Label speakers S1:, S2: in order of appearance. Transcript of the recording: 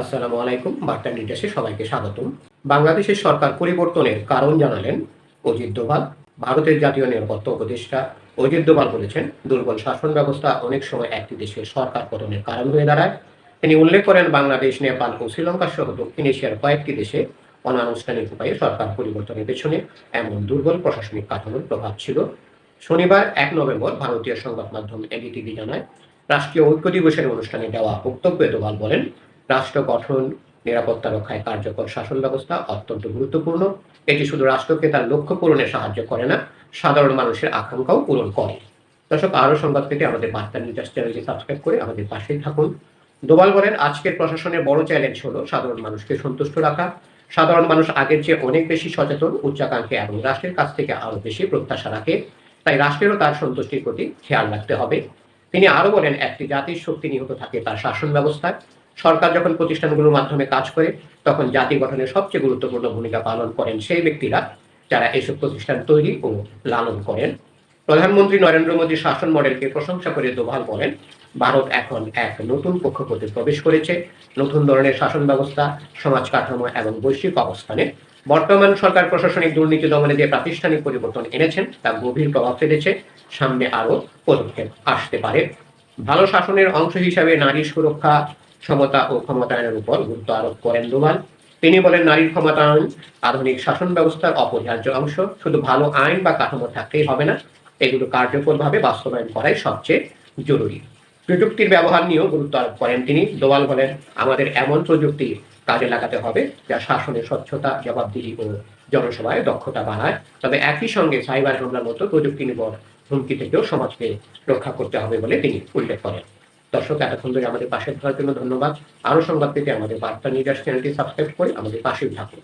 S1: আসসালামু আলাইকুম, বার্তা নির্দেশে সবাইকে স্বাগতম। বাংলাদেশের সরকার পরিবর্তনের কারণ জানালেন অজিত দোভাল। ভারতের জাতীয় নিরাপত্তা উপদেষ্টা অজিত দোভাল বলেছেন, দুর্বল শাসন ব্যবস্থা অনেক সময় একটি দেশের সরকার পতনের কারণ হয়ে দাঁড়ায়। তিনি উল্লেখ করেন, বাংলাদেশ, নেপাল ও শ্রীলঙ্কা সহ দক্ষিণ এশিয়ার কয়েকটি দেশে অনানুষ্ঠানিক উপায়ে সরকার পরিবর্তনের পেছনে এমন দুর্বল প্রশাসনিক কাঠামোর প্রভাব ছিল। শনিবার এক নভেম্বর ভারতীয় সংবাদ মাধ্যম এনডিটিভি জানায়, রাষ্ট্রীয় ঐক্য দিবসের অনুষ্ঠানে দেওয়া বক্তব্যে দোভাল বলেন রাষ্ট্র গঠন, নিরাপত্তা রক্ষায় কার্যকর শাসন ব্যবস্থা অত্যন্ত গুরুত্বপূর্ণ। এটি শুধু রাষ্ট্রকে তার লক্ষ্য পূরণে সাহায্য করে না, সাধারণ মানুষের আকাঙ্ক্ষাও পূরণ করে। দর্শক, আরও সংবাদ পেতে আমাদের বার্তা নিউজ চ্যানেলটি সাবস্ক্রাইব করে আমাদের পাশেই থাকুন। দোবাল বলেন, আজকের প্রশাসনের বড় চ্যালেঞ্জ হলো সাধারণ মানুষকে সন্তুষ্ট রাখা। সাধারণ মানুষ আগের চেয়ে অনেক বেশি সচেতন, উচ্চাকাঙ্ক্ষী এবং রাষ্ট্রের কাছ থেকে আরও বেশি প্রত্যাশা রাখে। তাই রাষ্ট্রেরও তার সন্তুষ্টির প্রতি খেয়াল রাখতে হবে। তিনি আরও বলেন, একটি জাতির শক্তি নিহত থাকে তার শাসন ব্যবস্থায়। সরকার যখন প্রতিষ্ঠানগুলোর মাধ্যমে কাজ করে, তখন জাতি গঠনের সবচেয়ে গুরুত্বপূর্ণ ভূমিকা পালন করেন সেই ব্যক্তিরা যারা এসব প্রতিষ্ঠান তৈরি ও লালন করেন। প্রধানমন্ত্রী নরেন্দ্র মোদীর শাসন মডেলকে প্রশংসা করে দোভাল বলেন, ভারত এখন এক নতুন কক্ষপথে প্রবেশ করেছে। নতুন ধরনের শাসন ব্যবস্থা, সমাজ কাঠামো এবং বৈশ্বিক অবস্থানে বর্তমান সরকার প্রশাসনিক দুর্নীতি দমনে যে প্রাতিষ্ঠানিক পরিবর্তন এনেছেন, তা গভীর প্রভাব ফেলেছে। সামনে আরও পদক্ষেপ আসতে পারে। ভালো শাসনের অংশ হিসাবে নারী সুরক্ষা সমতা ও ক্ষমতায়নের উপর গুরুত্ব আরোপ করেন দোভাল তিনি বলেন, নারীর ক্ষমতায়ন আধুনিক শাসন ব্যবস্থার অপরিহার্য অংশ। শুধু ভালো আইন বা কাঠামো থাকতেই হবে না, এগুলো কার্যকরভাবে বাস্তবায়ন করাই সবচেয়ে জরুরি। প্রযুক্তির ব্যবহার নিয়েও গুরুত্ব আরোপ করেন তিনি। দোয়াল বলেন, আমাদের এমন প্রযুক্তি কাজে লাগাতে হবে যা শাসনের স্বচ্ছতা, জবাবদিহি ও জনসভায় দক্ষতা বাড়ায়। তবে একই সঙ্গে সাইবার হামলার মতো প্রযুক্তি নির্ভর হুমকি থেকেও সমাজকে রক্ষা করতে হবে বলে তিনি উল্লেখ করেন। দর্শক, এতক্ষণ ধরে আমাদের পাশে থাকার জন্য ধন্যবাদ। আরও সংবাদ পেতে আমাদের বার্তা নিউজ চ্যানেলটি সাবস্ক্রাইব করে আমাদের পাশে থাকুন।